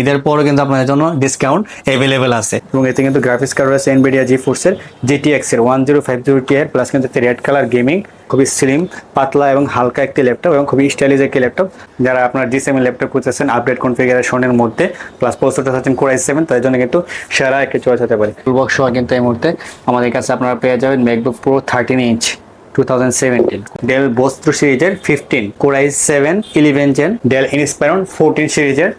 ঈদের পরও কিন্তু আপনাদের জন্য ডিসকাউন্ট অ্যাভেলেবেল আছে। এবং এতে কিন্তু গ্রাফিক্স কার্ড রয়েছে এনভিডিয়া জি ফোর্সের জিটিএক্স এর one zero five zero Ti plus কিন্তু রেড কালার গেমিং খুবই স্লিম পাতলা এবং হালকা একটি ল্যাপটপ এবং খুবই স্টাইলিশ একটি ল্যাপটপ যারা আপনার জি সেভেন ল্যাপটপ খুঁজতেছেন আপডেট কনফিগারেশনের মধ্যে প্লাস প্রসেসরটা চাচ্ছেন কোর আই সেভেন তাদের জন্য কিন্তু সেরা একটি চয়েস হতে পারে। টুলবক্স সহ কিন্তু এই মুহূর্তে আমাদের কাছে আপনারা পেয়ে যাবেন MacBook Pro thirteen inch two thousand seventeen Dell Vostro সিরিজের fifteen core i seven eleven gen Dell Inspiron fourteen সিরিজের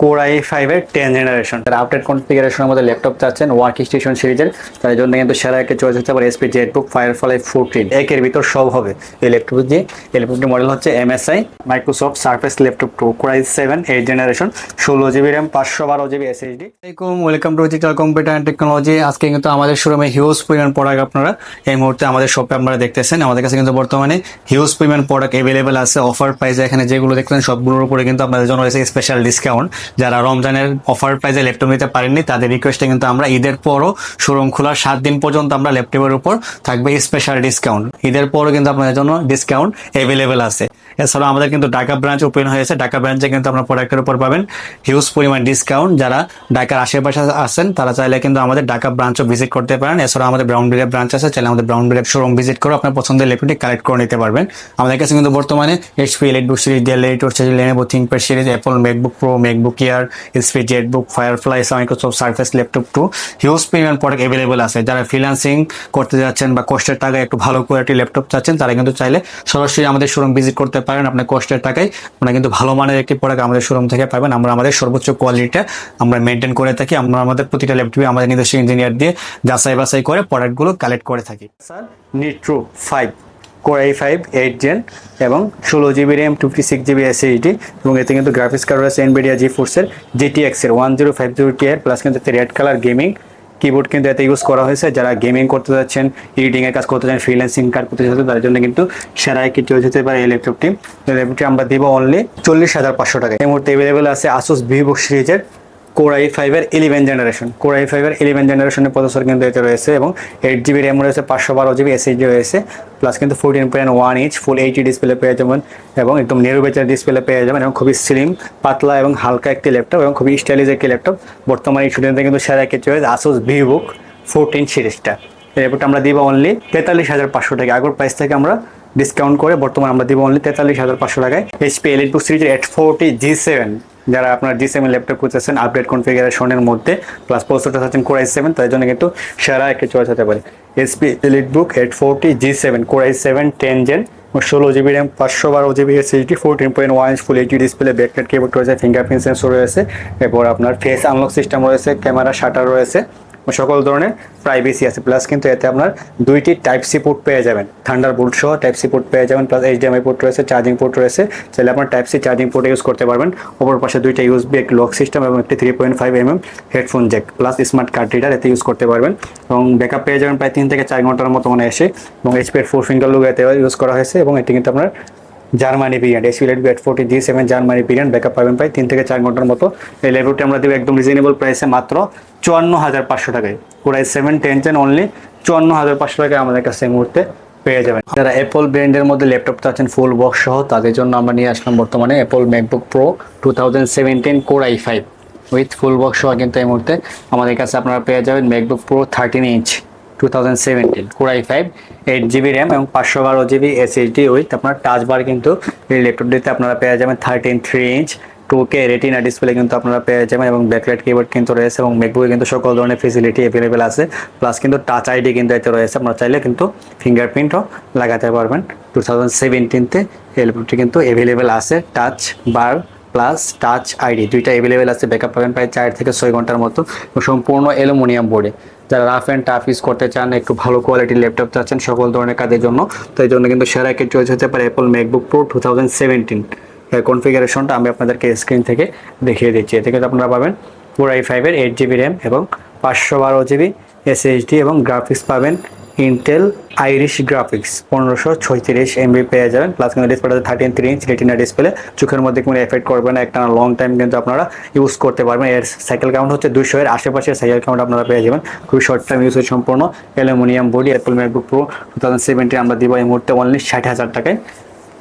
কোরাই ফাইভের টেন জেনারেশন তার আপডেট কনফিগারেশনের মধ্যে ল্যাপটপ চাচ্ছেন ওয়ার্ক স্টেশন সিরিজের তার জন্য কিন্তু সেরা একটা চয়েস হতে পারে এসপি জেটবুক ফায়ারফ্লাই ফোরটিন একের ভিতর সব হবে। এই ল্যাপটপ দিয়ে, এই মডেল হচ্ছে MSI Microsoft Surface laptop two core i seven eight generation ষোলো জিবি র্যাম পাঁচশো বারো জিবি এসএসডি আসসালামাইকুম welcome to digital computer and technology আজকে কিন্তু আমাদের শোরুমে হিউজ পরিমাণ প্রোডাক্ট আপনারা এই মুহূর্তে আমাদের শপে আপনারা দেখতেছেন। আমাদের কাছে কিন্তু বর্তমানে হিউজ পরিমাণ প্রোডাক্ট অ্যাভেলেবেল আছে। অফার প্রাইসে এখানে যেগুলো দেখলেন সবগুলোর উপরে কিন্তু আপনাদের জন্য রয়েছে স্পেশাল ডিসকাউন্ট যারা রমজানের অফার প্রাইসে ল্যাপটপ নিতে পারেননি, তাদের রিকোয়েস্টে কিন্তু আমরা ঈদের পরও শোরুম খোলার সাত দিন পর্যন্ত আমরা ল্যাপটপের উপর থাকবে স্পেশাল ডিসকাউন্ট ঈদের পরও কিন্তু আপনাদের জন্য ডিসকাউন্ট অ্যাভেলেবেল আছে। এছাড়াও আমাদের কিন্তু ঢাকা ব্রাঞ্চ ওপেন হয়েছে। ঢাকা ব্রাঞ্চে কিন্তু আপনার প্রোডাক্টের উপর পাবেন হিউজ পরিমাণ ডিসকাউন্ট যারা ঢাকার আশেপাশে আছেন, তারা চাইলে কিন্তু আমাদের ঢাকা ব্রাঞ্চও ভিজিট করতে পারেন। এছাড়াও আমাদের ব্রাউন ব্রাউনবিলের ব্রাঞ্চ আছে, চাইলে আমাদের ব্রাউন ব্রাউনবিলের শোরুম ভিজিট করে আপনার পছন্দের ল্যাপটপটি কালেক্ট করে নিতে পারবেন। আমাদের কাছে কিন্তু বর্তমানে HP EliteBook series Dell এলিটর series Lenovo ThinkPad series Apple MacBook Pro MacBook Air HP ZBook Firefly Microsoft Surface laptop two huge পরিমাণ প্রোডাক্ট অ্যাভেলেবল আছে। যারা ফ্রিল্যান্সিং করতে যাচ্ছেন বা কষ্টের টাকায় একটু ভালো কোয়ালিটি ল্যাপটপ চাচ্ছেন, তারা কিন্তু চাইলে সরাসরি আমাদের শোরুম ভিজিট করতে পারেন। আপনার কষ্টের টাকায় আপনারা কিন্তু ভালো মানের একটি প্রোডাক্ট আমাদের শোরুম থেকে পাবেন। আমরা আমাদের সর্বোচ্চ কোয়ালিটিটা আমরা মেনটেন করে থাকি। আমরা আমাদের প্রতিটা ল্যাপটপে আমাদের নিজস্ব ইঞ্জিনিয়ার দিয়ে যাচাই বাছাই করে প্রোডাক্টগুলো কালেক্ট করে থাকি। Acer Nitro five core I five eight gen এবং ষোলো GB RAM fifty six GB SSD এবং এতে কিন্তু গ্রাফিক্স কার্ড রয়েছে এনবিডিয়া জি ফোর্সের জিটিএক্স এর one zero five zero Ti plus কিন্তু এতে রেড কালার গেমিং কিবোর্ড কিন্তু এতে ইউজ করা হয়েছে। যারা গেমিং করতে যাচ্ছেন এডিটিং এর কাজ করতে চান ফ্রিল্যান্সিং কাজ করতে চাচ্ছেন তাদের জন্য কিন্তু সেরা একটি চয়েস হতে পারে এই ল্যাপটপটি ল্যাপটপটি আমরা দিব অনলি চল্লিশ হাজার পাঁচশো টাকা এই মুহূর্তে অ্যাভেলেবেল আছে আসুস ভিভো সিরিজের কোর আই ফাইভের ইলেভেন জেনারেশন কোর আই ফাইভের ইলেভেন জেনারেশনের প্রসেসর কিন্তু এতে রয়েছে এবং এইট জিবি র্যাম রয়েছে, পাঁচশো বারো জিবি এসএইচডি রয়েছে প্লাস কিন্তু fourteen point one inch full HD display পেয়ে যাবেন এবং একদম নেরু বেচার ডিসপ্লে পেয়ে যাবেন এবং খুবই স্লিম পাতলা এবং হালকা একটি ল্যাপটপ এবং খুবই স্টাইলিশ একটি ল্যাপটপ বর্তমানে স্টুডেন্টদের কিন্তু সেরা একটি চয়েস আসুস ভিবুক ফোরটিন সিরিজটা ল্যাপটপটা আমরা দিব অনলি তেতাল্লিশ হাজার পাঁচশো টাকা আগর প্রাইস থেকে আমরা ডিসকাউন্ট করে বর্তমানে আমরা দিব অনলি তেতাল্লিশ হাজার পাঁচশো টাকায়। এইচপি এলিট বুক সিরিজের এইট ফোরটি জি সেভেন যারা আপনার জি সেভেন ল্যাপটপ খুঁজতেছেন আপডেট কনফিগারেশনের মধ্যে প্লাস প্রসেসরটা আছেন কোর আই সেভেন তাদের জন্য কিন্তু সেরা একটা চয়েস হতে পারে। HP EliteBook eight forty G seven core i seven ten gen ষোলো জিবি র্যাম পাঁচশো বারো GB SSD fourteen point one full HD display backlight keyboard রয়েছে ফিঙ্গারপ্রিন্ট সেন্সর রয়েছে, এরপর আপনার ফেস আনলক সিস্টেম রয়েছে ক্যামেরা শাটার রয়েছে সকল ধরনের প্রাইভেসি আছে। প্লাস কিন্তু এতে আপনার দুইটি টাইপ সি পোর্ট পেয়ে যাবেন। থান্ডার বোল্ট সহ টাইপ সি পোর্ট পেয়ে যাবেন প্লাস এইচডিএমআই পোর্ট রয়েছে চার্জিং পোর্ট রয়েছে। চাইলে আপনার type C charging port use করতে পারবেন। অপর পাশে দুইটা ইউএসবি একটি লক সিস্টেম এবং একটি three point five MM headphone jack plus smart card reader এতে ইউজ করতে পারবেন। এবং ব্যাকআপ পেয়ে যাবেন প্রায় তিন থেকে চার ঘণ্টার মতো মনে এসে। এবং এইচপির ফোর ফিঙ্গার লুক এতে ইউজ করা হয়েছে এবং এটি কিন্তু আপনার জার্মানি পিরিয়ড এসপিলেট ব্যাট ফোর্টি জি সেভেন জার্মানি পিরিয়ড ব্যাকআপ পাবেন প্রায় তিন থেকে চার ঘণ্টার মতো। এই ল্যাপটপটি আমরা দেবো একদম রিজনেবল প্রাইসে মাত্র চুয়ান্ন হাজার পাঁচশো টাকায়। পুরাই সেভেন টেন টেন অনলি চুয়ান্ন হাজার পাঁচশো টাকায় আমাদের কাছে এই মুহূর্তে পেয়ে যাবেন। যারা অ্যাপল ব্র্যান্ডের মধ্যে ল্যাপটপ চাচ্ছেন ফুল বক্স সহ, তাদের জন্য আমরা নিয়ে আসলাম বর্তমানে Apple MacBook Pro two thousand seventeen core i five with full box সহ কিন্তু এই মুহূর্তে আমাদের কাছে আপনারা পেয়ে যাবেন MacBook Pro thirteen inch two thousand seventeen five eight GB RAM এবং পাঁচশো বারো জিবি এসএইচডি উইথ আপনার টাচ বার কিন্তু এই ল্যাপটপটিতে আপনারা পেয়ে যাবেন thirteen three inch two K retina display কিন্তু আপনারা পেয়ে যাবেন এবং ব্যাকলাইট কিবোর্ড কিন্তু রয়েছে এবং ম্যাকবুকে কিন্তু সকল ধরনের ফেসিলিটি অ্যাভেলেবেল আছে। প্লাস কিন্তু টাচ আইডি কিন্তু এতে রয়েছে, আপনারা চাইলে কিন্তু ফিঙ্গারপ্রিন্টও লাগাতে পারবেন। টু থাউজেন্ড সেভেন্টিনতে এই ল্যাপটপটি কিন্তু অ্যাভেলেবেল আছে touch bar plus touch ID দুইটা অ্যাভেলেবেল আছে ব্যাকআপ পাবেন প্রায় চার থেকে ছয় ঘণ্টার মতো। সম্পূর্ণ অ্যালুমিনিয়াম বোর্ডে। যারা রাফ অ্যান্ড টাফ ইউজ করতে চান, একটু ভালো কোয়ালিটির ল্যাপটপ চাচ্ছেন সকল ধরনের কাজের জন্য, তো এই জন্য কিন্তু সেরা একটি চয়েস হতে পারে Apple MacBook Pro two thousand seventeen কনফিগারেশনটা আমি আপনাদেরকে স্ক্রিন থেকে দেখিয়ে দিচ্ছি। এতে কিন্তু আপনারা পাবেন ফোর আই ফাইভের এইট জিবি র্যাম এবং পাঁচশো বারো জিবি এসএইচডি এবং গ্রাফিক্স পাবেন ইন্টেল আইরিশ গ্রাফিক্স পনেরোশো ছয়ত্রিশ এমবি পেয়ে যাবেন। প্লাস কিন্তু ডিসপ্লেটা thirteen three inch retina display চোখের মধ্যে কোনো এফেক্ট করবে না। একটা লং টাইম কিন্তু আপনারা ইউজ করতে পারবেন। এর সাইকেল কাউন্ট হচ্ছে দুশো এর আশেপাশের সাইকেল কাউন্ট আপনারা পেয়ে যাবেন। খুবই শর্ট টাইম ইউজ সম্পূর্ণ। Aluminium body Apple MacBook Pro two thousand seventeen আমরা দিব এই মুহূর্তে অনলি ষাট হাজার টাকায়।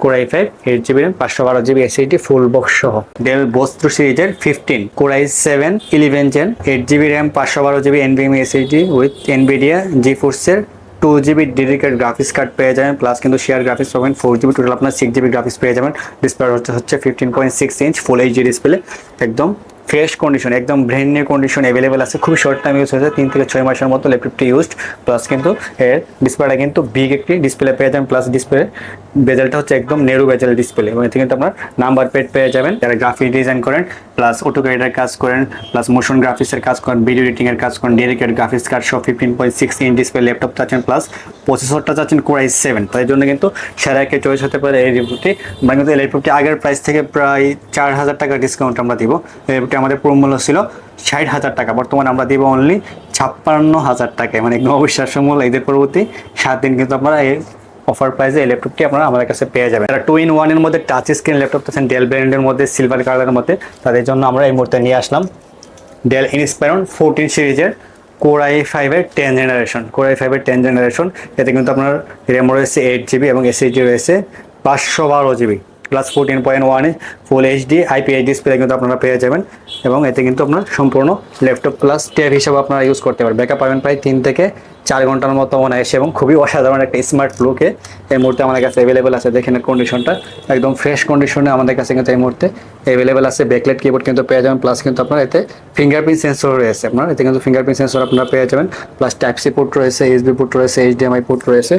Core i five eight GB RAM পাঁচশো বারো জিবি এসএইচডি ফুল বক্স সহ। ডেল বস্তু সিরিজের fifteen core i seven eleven gen eight GB RAM পাঁচশো বারো GB NVMe SSD with Nvidia জি ফোর্সের two GB dedicate graphics card পেয়ে যাবেন প্লাস কিন্তু শেয়ার গ্রাফিক্স পাবেন ফোর জিবি টোটাল আপনার সিক্স জিবি গ্রাফিক্স পেয়ে যাবেন। ডিসপ্লে হচ্ছে হচ্ছে fifteen point six inch full HD display একদম ফ্রেশ কন্ডিশন একদম ব্র্যান্ড নিউ কন্ডিশন অ্যাভেলেবেল আছে। খুবই শর্ট টাইম ইউজ হয়েছে, তিন থেকে ছয় মাসের মতো ল্যাপটপটি ইউজড প্লাস কিন্তু এর ডিসপ্লেটা কিন্তু বিগ একটি ডিসপ্লে পেয়ে যাবেন। প্লাস ডিসপ্লে বেজেলটা হচ্ছে একদম নেরু বেজেল ডিসপ্লে এবং এতে কিন্তু আপনার নাম্বার প্লেট পেয়ে যাবেন। যারা গ্রাফিক ডিজাইন করেন প্লাস অটো গাইডের কাজ করেন প্লাস মোশন গ্রাফিক্সের কাজ করেন ভিডিও এডিটিং এর কাজ করেন ডেডিকেট গ্রাফিক্স কার্ড সব fifteen point six inch display laptop চাচ্ছেন প্লাস প্রসেসরটা চাচ্ছেন কোরাই সেভেন তাই জন্য কিন্তু সেরা একটা চয়েস হতে পারে এই ল্যাপটপটি আমরা কিন্তু এই ল্যাপটপটি আগের প্রাইস থেকে প্রায় চার হাজার টাকা ডিসকাউন্ট আমরা দিব। ল্যাপটপটি আমাদের মূল্য ছিল ষাট হাজার টাকা। বর্তমানে আমরা দিব অনলি ছাপ্পান্ন হাজার টাকায়। মানে একদম অবিশ্বাস্য মূল্য এদের পরবর্তী সাত দিন কিন্তু আপনারা এই অফার প্রাইসে এই ল্যাপটপটি আপনারা আমাদের কাছে পেয়ে যাবেন। যারা টু ইন ওয়ানের মধ্যে টাচ স্ক্রিন ল্যাপটপ আছেন ডেল ব্র্যান্ডের মধ্যে সিলভার কালারের মধ্যে, তাদের জন্য আমরা এই মুহূর্তে নিয়ে আসলাম ডেল ইনস্পায়রন ফোরটিন সিরিজের কোর আই ফাইভের টেন জেনারেশন কোর আই ফাইভের টেন জেনারেশন এতে কিন্তু আপনার র্যাম রয়েছে এইট জিবি এবং এসএইচডি রয়েছে পাঁচশো বারো GB plus fourteen point one full HD IPS display কিন্তু আপনারা পেয়ে যাবেন। এবং এতে কিন্তু আপনার সম্পূর্ণ ল্যাপটপ প্লাস ট্যাব হিসাবে আপনারা ইউজ করতে পারবেন। ব্যাকআপ পাবেন প্রায় তিন থেকে চার ঘণ্টার মতো মনে এবং খুবই অসাধারণ একটা স্মার্ট লুকে এই মুহূর্তে আমাদের কাছে অ্যাভেলেবেল আছে। দেখেন কন্ডিশনটা একদম ফ্রেশ কন্ডিশনে আমাদের কাছে কিন্তু এই মুহূর্তে অ্যাভেলেবেল আছে। ব্যাকলেট কিবোর্ড কিন্তু পেয়ে যাবেন প্লাস কিন্তু আপনার এতে ফিঙ্গারপ্রিন্ট সেন্সর রয়েছে আপনার। এতে কিন্তু ফিঙ্গারপ্রিন্ট সেন্সর আপনারা পেয়ে যাবেন প্লাস টাইপ পোর্ট রয়েছে এইচবি পোর্ট রয়েছে এইচডিএমআই পোর্ট রয়েছে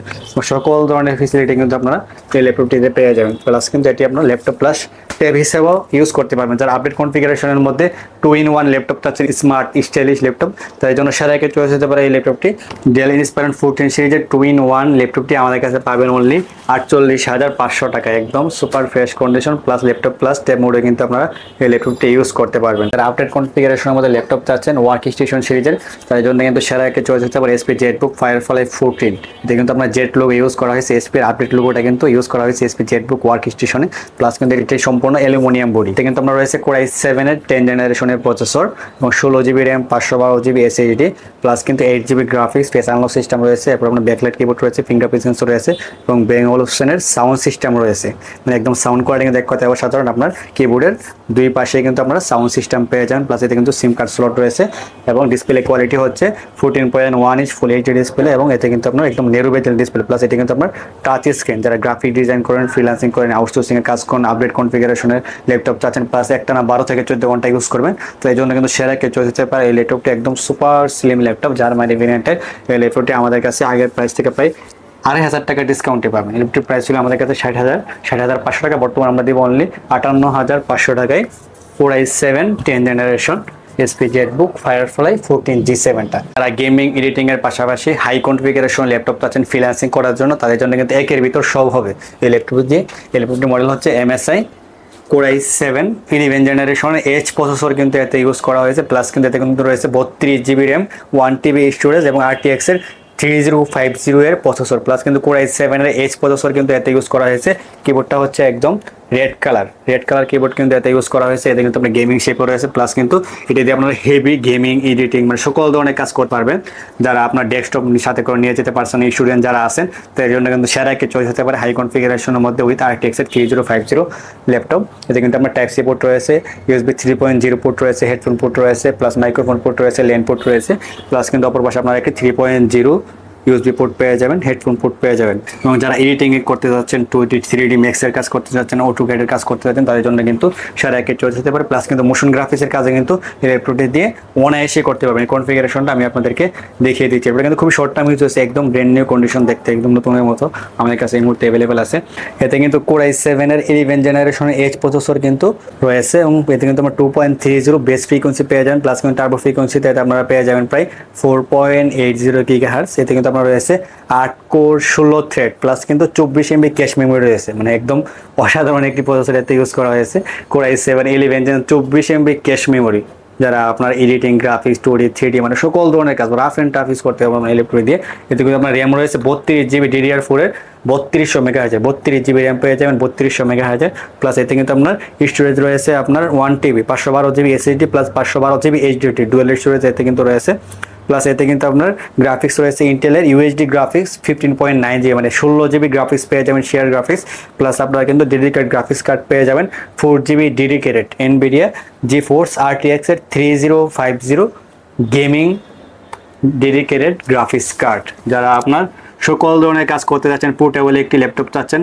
সকল ধরনের ফেসিলিটি কিন্তু আপনারা এই ল্যাপটপটিতে পেয়ে যাবেন। প্লাস কিন্তু এটি আপনার ল্যাপটপ প্লাস ট্যাব হিসেবেও ইউজ করতে পারবেন। যারা আপডেট কনফিগারেশনের মধ্যে টু ইন ওয়ান ল্যাপটপ চাচ্ছেন স্মার্ট স্টাইলিশ ল্যাপটপ তাই জন্য সেরা চয়েস হতে পারে এই ল্যাপটপটি ডেল ইন্সপায়ারেন্ট ফোরটিন সিরিজের টু ইন ওয়ান ল্যাপটপটি আমাদের কাছে পাবেন অনলি আটচল্লিশ হাজার পাঁচশো টাকা একদম super fresh condition plus laptop plus tab মোডে কিন্তু আপনারা এই ল্যাপটপটি ইউজ করতে পারবেন। যারা আপডেট কনফিগারেশনের মধ্যে ল্যাপটপ চাচ্ছেন ওয়ার্ক স্টেশন সিরিজের তাই জন্য কিন্তু সেরা একে চয়েস হতে পারে এসপি জেটবুক ফায়ারফ্লাই ফোরটিন এটা কিন্তু আপনার জেট লোগো ইউজ করা হয়েছে এসপির আপডেট লোগোটা কিন্তু ইউজ করা হয়েছে এসপি জেটবুক ওয়ার্ক স্টেশনে প্লাস কিন্তু এটি সম্পূর্ণ অ্যালুমিনিয়াম বডি এটা কিন্তু আপনার রয়েছে কোরাই সেভেনের টেন জেনারেশনের প্রসেসর এবং ষোলো জিবি র্যাম পাঁচশো বারো জিবি এসএইচডি প্লাস কিন্তু eight GB graphics face unlock system রয়েছে, এরপর আপনার ব্যাকলাইট কিবোর্ড রয়েছে ফিঙ্গারপ্রিন্ট সেন্সর রয়েছে এবং বেঙ্গল অপশনের সাউন্ড সিস্টেম রয়েছে। মানে একদম সাউন্ড কোয়ালিটি দেখ কথা সাধারণ আপনার কিবোর্ডের দুই পাশে কিন্তু আপনারা সাউন্ড সিস্টেম পেয়ে যান প্লাস এতে কিন্তু সিম কার্ড স্লট রয়েছে এবং ডিসপ্লে কোয়ালিটি হচ্ছে fourteen point one inch full HD display এবং এতে কিন্তু আপনার একদম নেরু ডিসপ্লে প্লাস এটি কিন্তু আপনার টাচ স্ক্রিন যারা গ্রাফিক ডিজাইন করেন ফ্রিলান্সিং করেন আউটসোর্সিং এর কাজ করেন আপডেট কনফিগারেশনের ল্যাপটপ চাচ্ছেন প্লাস একটা না বারো থেকে চোদ্দ ঘণ্টা ইউজ করবেন। তো এই জন্য কিন্তু সেরা কে চলে যেতে পারে এই ল্যাপটপটি একদম সুপার স্লিম ল্যাপটপ যার মানে ভেরিয়েন্টের এই ল্যাপটপটি আমাদের কাছে আগের প্রাইস থেকে প্রায় আড়াই হাজার টাকা ডিসকাউন্টে পাবেন। ল্যাপটপ প্রাইস ছিল আমাদের কাছে ষাট হাজার। ষাট হাজার পাঁচশো টাকা, বর্তমানে আমরা দিব অনলি আটান্ন হাজার পাঁচশো টাকায়। Core i seven ten generation HP ZBook Firefly fourteen G সেভেনটা তারা গেমিং এডিটিং এর পাশাপাশি হাই কনফিগারেশন ল্যাপটপ চাচ্ছেন ফ্রিল্যান্সিং করার জন্য, তাদের জন্য কিন্তু একের ভিতর সব হবে। এই ল্যাপটপ দিয়ে এই ল্যাপটপটির মডেল হচ্ছে MSI core i seven eleven generation H processor কিন্তু এতে ইউজ করা হয়েছে প্লাস কিন্তু এতে কিন্তু রয়েছে বত্রিশ GB RAM one TB storage এবং আরটিএক্স এর থ্রি জিরো ফাইভ জিরো এর প্রসেসর প্লাস কিন্তু কোরাই সেভেনের এইচ প্রসেসর কিন্তু এতে ইউজ করা হয়েছে কিবোর্ডটা হচ্ছে একদম red colour. Red colour keyboard কিন্তু এতে ইউজ করা হয়েছে। এতে কিন্তু আপনার গেমিং শেপও রয়েছে। প্লাস কিন্তু এটা দিয়ে আপনার হেভি গেমিং এডিটিং মানে সকল ধরনের কাজ করতে পারবেন। যারা আপনার ডেস্কটপ সাথে করে নিয়ে যেতে পারছেন স্টুডেন্ট যারা আছেন, তো এর জন্য কিন্তু সেরা একটা চয়েস হতে পারে। হাই কনফিগারেশনের মধ্যে উইথ আর এর three zero five zero laptop এতে কিন্তু আপনার টাইপ সি পোর্ট রয়েছে USB three point zero port রয়েছে হেডফোন পোর্ট রয়েছে প্লাস মাইক্রোফোন পোর্ট রয়েছে লেন পোর্ট রয়েছে। প্লাস কিন্তু অপর পাশে আপনার একটি three point zero USB port পেয়ে যাবেন হেডফোন পোর্ট পেয়ে যাবেন। এবং যারা এডিটিং করতে যাচ্ছেন টু ডি থ্রি ডি ম্যাক্সের কাজ করতে যাচ্ছেন অটো গাইডের কাজ করতে যাচ্ছেন, তাদের জন্য কিন্তু সারা একে চলে যেতে পারে। প্লাস কিন্তু মোশন গ্রাফিক্সের কাজে কিন্তু এই ল্যাপটপটি দিয়ে অনায়াসে করতে পারবেন। কনফিগারেশনটা আমি আপনাদেরকে দেখিয়ে দিচ্ছি। এটা কিন্তু খুবই শর্ট টার্ম ইউজ হচ্ছে একদম ব্র্যান্ড নিউ কন্ডিশন দেখতে, একদম নতুনের মতো আমাদের কাছে এই মুহূর্তে অ্যাভেলেবেল আছে। এতে কিন্তু কোরাই সেভেনের ইলেভেন জেনারেশনের এইচ প্রসেসর কিন্তু রয়েছে এবং এতে কিন্তু আমরা two point three zero base frequency পেয়ে যাবেন। প্লাস কিন্তু টার্বো ফ্রিকোয়েন্সিতে আপনারা পেয়ে যাবেন প্রায় four point eight zero giga hertz এতে কিন্তু আপনার রয়েছে আট কোর ষোলো থ্রেড প্লাস কিন্তু চব্বিশ এমবি ক্যাশ মেমোরি রয়েছে। মানে একদম অসাধারণ একটি প্রসেসর এতে ইউজ করা হয়েছে। কোরাই সেভেন ইলেভেন যেন চব্বিশ এমবি ক্যাশ মেমোরি যারা আপনার এডিটিং গ্রাফিক্স স্টোরি থ্রিডি মানে সকল ধরনের কাজ রাফ অ্যান্ড টাফ ইউজ করতে পারবেন ইলেকট্রিক দিয়ে। এতে কিন্তু আপনার র্যাম রয়েছে বত্রিশ জিবি ডিডিআর ফোরের বত্রিশশো মেগা হাজার বত্রিশ জিবি র্যাম পেয়ে যাবেন, বত্রিশশো মেগা হাজার প্লাস এতে কিন্তু আপনার স্টোরেজ রয়েছে আপনার ওয়ান টিবি পাঁচশো বারো জিবি এসএসডি প্লাস পাঁচশো বারো জিবি এইচডিটি ডুয়েল স্টোরেজ এতে কিন্তু রয়েছে। প্লাস এতে কিন্তু আপনার গ্রাফিক্স রয়েছে ইন্টেলের UHD graphics fifteen point nine GB মানে ষোলো জিবি গ্রাফিক্স পেয়ে যাবেন শেয়ার গ্রাফিক্স প্লাস আপনারা কিন্তু ডেডিকেটেড গ্রাফিক্স কার্ড পেয়ে যাবেন four GB dedicated Nvidia GeForce R T এক্সের three zero five zero gaming dedicated graphics card যারা আপনার সকল ধরনের কাজ করতে চাচ্ছেন পোর্টেবল একটি ল্যাপটপ চাচ্ছেন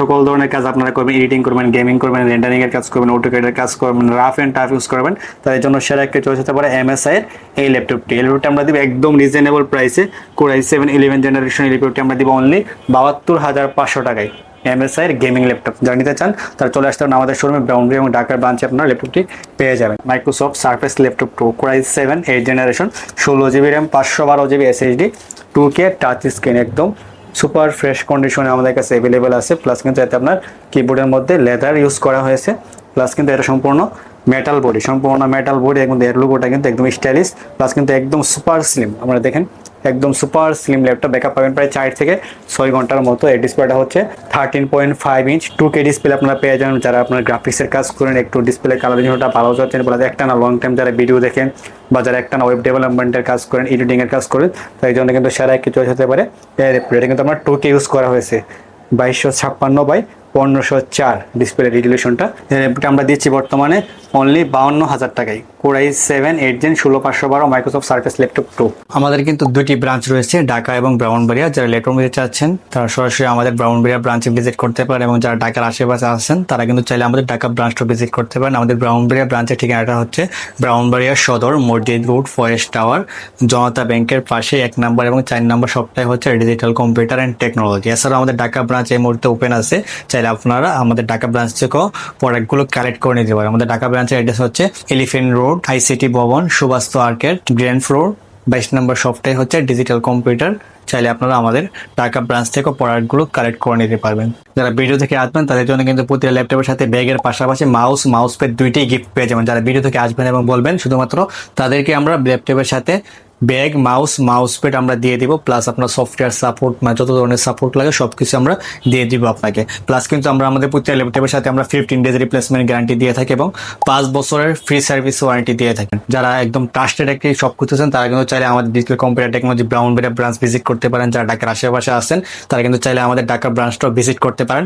সকল ধরনের কাজ আপনারা করবেন এডিটিং করবেন গেমিং করবেন রেন্ডারিং এর কাজ করবেন অটোকেটের কাজ করবেন রাফ অ্যান্ড টাফ ইউজ করবেন। তাদের জন্য সেরা একটি চয়েস হতে পারে এমএসআই এর এই ল্যাপটপটি এই ল্যাপটপটি আমরা দিব একদম রিজনেবল প্রাইসে কোরাই সেভেন ইলেভেন জেনারেশন ল্যাপটপটি আমরা দিব অনলি বাহাত্তর হাজার পাঁচশো টাকায়। এমএসআই এর গেমিং ল্যাপটপ যারা নিতে চান, তারা চলে আসতে পারেন আমাদের শোরুমে ব্রাউন্ডারি এবং ঢাকার ব্রাঞ্চে আপনারা ল্যাপটপটি পেয়ে যাবেন। Microsoft Surface laptop two core i seven eight generation ষোলো জিবি র্যাম পাঁচশো বারো GB SSD two K touch screen একদম। সুপার ফ্রেশ কন্ডিশনে আমাদের কাছে অ্যাভেলেবেল আছে। প্লাস কিন্তু এতে আপনার কিবোর্ডের মধ্যে লেদার ইউজ করা হয়েছে। প্লাস কিন্তু এটা সম্পূর্ণ মেটাল বডি সম্পূর্ণ মেটাল বডি এবং এর লোগোটা কিন্তু একদম স্টাইলিশ প্লাস কিন্তু একদম সুপার স্লিম আপনারা দেখেন একদম সুপার স্লিম ল্যাপটপ ব্যাকআপ পাবেন প্রায় চার থেকে ছয় ঘণ্টার মতো। এই ডিসপ্লেটা হচ্ছে thirteen point five inch two K display আপনারা পেয়ে যাবেন। যারা আপনার গ্রাফিক্সের কাজ করেন, একটু ডিসপ্লে কালার জিনিসটা ভালো চাচ্ছেন বলে একটা না লং টাইম যারা ভিডিও দেখেন বা যারা একটা না ওয়েব ডেভেলপমেন্টের কাজ করেন এডিটিং এর কাজ করেন তাই জন্য কিন্তু সেরা চয়েস হতে পারে। এটা কিন্তু আমার টু কে ইউজ করা হয়েছে, বাইশশো ছাপ্পান্ন বাই পনেরোশো চার ডিসপ্লে রেজুলেশনটা আমরা দিচ্ছি বর্তমানে অনলি বাউন্ন হাজার টাকায় কোরাই সেভেন এইট জেন ষোলো, পাঁচশো বারো মাইক্রোসফট সার্ফেস ল্যাপটপ টু আমাদের কিন্তু দুটি ব্রাঞ্চ রয়েছে, ঢাকা এবং ব্রাউনবাড়িয়া যারা ল্যাপটপ নিতে চাচ্ছেন, তারা সরাসরি আমাদের ব্রাউনবাড়িয়া ব্রাঞ্চে ভিজিট করতে পারেন এবং যারা ঢাকার আশেপাশে আছেন, তারা কিন্তু চাইলে আমাদের ঢাকা ব্রাঞ্চটা ভিজিট করতে পারেন। আমাদের ব্রাউনবাড়িয়া ব্রাঞ্চের ঠিকানাটা হচ্ছে ব্রাউনবাড়িয়া সদর, মসজিদ রোড ফরেস্ট টাওয়ার জনতা ব্যাংকের পাশে এক নাম্বার এবং চার নাম্বার সবটাই হচ্ছে ডিজিটাল কম্পিউটার অ্যান্ড টেকনোলজি এছাড়াও আমাদের ঢাকা ব্রাঞ্চ এই মুহূর্তে ওপেন আছে চাইলে আপনারা আমাদের ঢাকা ব্রাঞ্চ থেকেও প্রোডাক্টগুলো কালেক্ট করে নিতে পারেন। আমাদের ঢাকা ব্রাঞ্চের অ্যাড্রেস হচ্ছে এলিফেন্ট রোড আইসিটি ভবন সুবাস্ত আর্কেট গ্র্যান্ড ফ্লোর বাইশ নম্বর সফটওয়্যার হচ্ছে ডিজিটাল কম্পিউটার চাইলে আপনারা আমাদের ঢাকা ব্রাঞ্চ থেকে প্রোডাক্টগুলো কালেক্ট করে নিতে পারবেন। যারা ভিডিও থেকে আসবেন, তাদের জন্য কিন্তু প্রতি ল্যাপটপের সাথে ব্যাগের পাশাপাশি মাউস মাউস প্যাড দুইটাই গিফট পেয়ে যাবেন। যারা ভিডিও থেকে আসবেন এবং বলবেন, শুধুমাত্র তাদেরকে আমরা ল্যাপটপের সাথে ব্যাগ, মাউস মাউস প্যাড আমরা দিয়ে দিব প্লাস আপনার সফটওয়্যার সাপোর্ট মানে যত ধরনের সাপোর্ট লাগে সব কিছু আমরা দিয়ে দিব আপনাকে। প্লাস কিন্তু আমরা আমাদের প্রতি ল্যাপটপের সাথে আমরা ফিফটিন ডেজ রিপ্লেসমেন্ট গ্যারান্টি দিয়ে থাকি এবং পাঁচ বছরের ফ্রি সার্ভিস ওয়ারেন্টি দিয়ে থাকেন যারা একদম ট্রাস্টেড একটি সব খুঁজতেছেন, তারা কিন্তু চাইলে আমাদের ডিজিটাল কম্পিউটার টেকনোলজি ব্রাউন ব্রাঞ্চ ভিজিট করতে পারেন। যারা ঢাকার আশেপাশে আছেন, তারা কিন্তু চাইলে আমাদের ঢাকা ব্রাঞ্চটাও ভিজিট করতে পারেন।